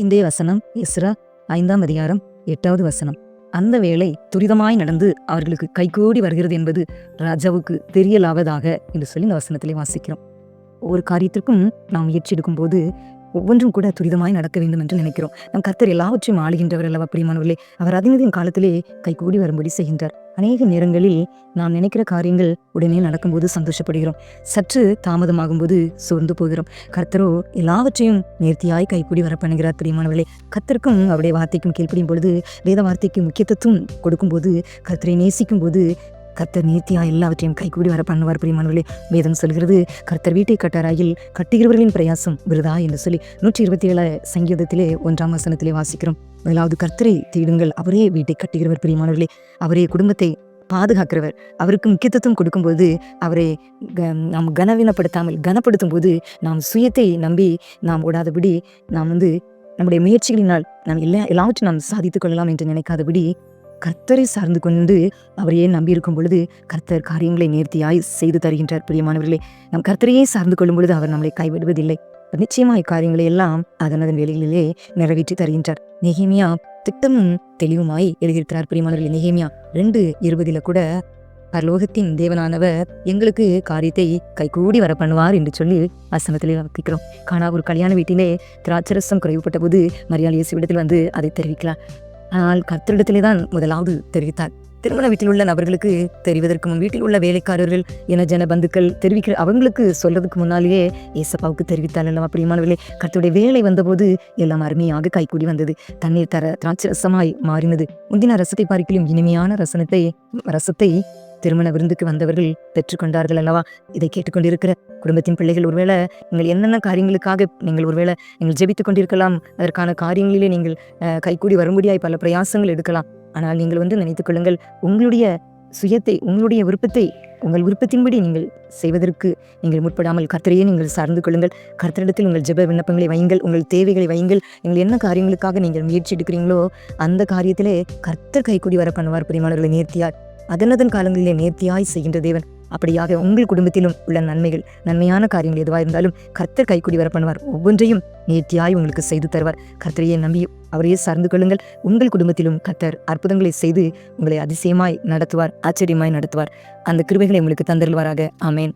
இந்திய வசனம் இஸ்ரா ஐந்தாம் அதிகாரம் எட்டாவது வசனம். அந்த வேலை துரிதமாய் நடந்து அவர்களுக்கு கைகூடி வருகிறது என்பது ராஜாவுக்கு தெரியலாவதாக என்று சொல்லி இந்த வசனத்திலே வாசிக்கிறோம். ஒவ்வொரு காரியத்திற்கும் நாம் முயற்சி எடுக்கும்போது ஒவ்வொன்றும் கூட துரிதமாய் நடக்க வேண்டும் என்று நினைக்கிறோம். நம் கர்த்தர் எல்லாவற்றையும் ஆளுகின்றவர் அல்லவா பிரியமானவர்களே? அவர் அதினதின் காலத்திலே கைகூடி வரும்படி செய்கின்றார். அநேக நேரங்களில் நாம் நினைக்கிற காரியங்கள் உடனே நடக்கும்போது சந்தோஷப்படுகிறோம். சற்று தாமதமாகும்போது சோர்ந்து போகிறோம். கர்த்தரோ எல்லாவற்றையும் நேர்த்தியாய் கைகூடி வரப்பண்ணுகிறார் பிரியமானவர்களே. கர்த்தருக்கும் அவருடைய வார்த்தைக்கும் கீழ்ப்படியும் பொழுது வேத வார்த்தைக்கு முக்கியத்துவம் கொடுக்கும்போது கர்த்தரை நேசிக்கும் போது கர்த்தர் நீத்தியா எல்லாவற்றையும் கைகூடி வர பண்ணுவார். பிரியமானவர்களே வேதம் சொல்கிறது கர்த்தர் வீட்டை கட்டாராயில் கட்டுகிறவர்களின் பிரயாசம் விருதா என்று சொல்லி நூற்றி இருபத்தி ஏழு சங்கீதத்திலே ஒன்றாம் வசனத்திலே வாசிக்கிறோம். முதலாவது கர்த்தரை தேடுங்கள் அவரே வீட்டை கட்டுகிறவர். பிரியமானவர்களே அவரே குடும்பத்தை பாதுகாக்கிறவர். அவருக்கு முக்கியத்துவம் கொடுக்கும்போது அவரை க- நாம் கனவீனப்படுத்தாமல் கனப்படுத்தும் போது நாம் சுயத்தை நம்பி நாம் ஓடாதபடி நாம் வந்து நம்முடைய முயற்சிகளினால் நாம் எல்லா எல்லாவற்றையும் நாம் சாதித்துக் கொள்ளலாம் என்று நினைக்காதபடி கர்த்தரை சார்ந்து கொண்டு அவரையே நம்பி இருக்கும் பொழுது கர்த்தர் காரியங்களை நேர்த்தியாய் செய்து தருகின்றார். பிரியமானவர்களே நம் கர்த்தரையே சார்ந்து கொள்ளும் பொழுது அவர் நம்மளை கைவிடுவதில்லை. நிச்சயமாய் காரியங்களை எல்லாம் அதன் அதன் வேலைகளிலே நிறைவேற்றி தருகின்றார். நெகேமியா திட்டமும் தெளிவுமாய் எழுதியிருக்கிறார். பிரியமானவர்களே நெகேமியா ரெண்டு இருபதில கூட பரலோகத்தின் தேவனானவர் எங்களுக்கு காரியத்தை கைகூடி வர பண்ணுவார் என்று சொல்லி வசனத்திலே வர்த்திக்கிறோம் காணா ஒரு கல்யாண வீட்டிலே திராட்சரசம் குறைவுபட்ட போது மரியாதை இயேசுவிடத்தில் வந்து அதை தெரிவிக்கலாம் ஆனால் கர்த்தரிடத்திலே தான் முதலாவது தெரிவித்தார். திருமண வீட்டில் உள்ள நபர்களுக்கு தெரிவதற்கு முன் வீட்டில் உள்ள வேலைக்காரர்கள் என ஜன பந்துக்கள் தெரிவிக்கிற அவங்களுக்கு சொல்றதுக்கு முன்னாலேயே ஏசப்பாவுக்கு தெரிவித்தால் அல்லவா பிரியமானவர்களே? கர்த்தருடைய வேலை வந்தபோது எல்லாம் அருமையாக கைகூடி வந்தது. தண்ணீர் தர திராட்சை ரசமாய் மாறினது. முந்தின ரசத்தை பார்க்கிலும் இனிமையான ரசனத்தை ரசத்தை திருமண விருந்துக்கு வந்தவர்கள் பெற்றுக்கொண்டார்கள் அல்லவா? இதை கேட்டுக்கொண்டிருக்கிற குடும்பத்தின் பிள்ளைகள் ஒருவேளை நீங்கள் என்னென்ன காரியங்களுக்காக நீங்கள் ஒருவேளை நீங்கள் ஜெபித்துக் கொண்டிருக்கலாம் அதற்கான காரியங்களிலே நீங்கள் கைகூடி வரும்படியாய் பல பிரயாசங்கள் எடுக்கலாம். ஆனால் நீங்கள் வந்து நினைத்துக் கொள்ளுங்கள் உங்களுடைய சுயத்தை உங்களுடைய விருப்பத்தை உங்கள் விருப்பத்தின்படி நீங்கள் செய்வதற்கு நீங்கள் முற்படாமல் கர்த்தரையே நீங்கள் சார்ந்து கொள்ளுங்கள். கர்த்தரிடத்தில் உங்கள் ஜெப விண்ணப்பங்களை வையுங்கள் உங்கள் தேவைகளை வையுங்கள். நீங்கள் என்ன காரியங்களுக்காக நீங்கள் முயற்சி எடுக்கிறீங்களோ அந்த காரியத்திலே கர்த்தர் கைக்கூடி வர பண்ணுவார் பிரியமானவர்களை நேர்த்தியார். அதனதன் காலங்களிலே நேர்த்தியாய் செய்கின்ற தேவன். அப்படியாக உங்கள் குடும்பத்திலும் உள்ள நன்மைகள் நன்மையான காரியங்கள் எதுவாக இருந்தாலும் கர்த்தர் கைக்குடி வர பண்ணுவார் ஒவ்வொன்றையும் நேர்த்தியாய் உங்களுக்கு செய்து தருவார். கர்த்தரையே நம்பி அவரையே சார்ந்து கொள்ளுங்கள். உங்கள் குடும்பத்திலும் கர்த்தர் அற்புதங்களை செய்து உங்களை அதிசயமாய் நடத்துவார் ஆச்சரியமாய் நடத்துவார். அந்த கிருபைகளை உங்களுக்கு தந்தருள்வாராக. அமேன்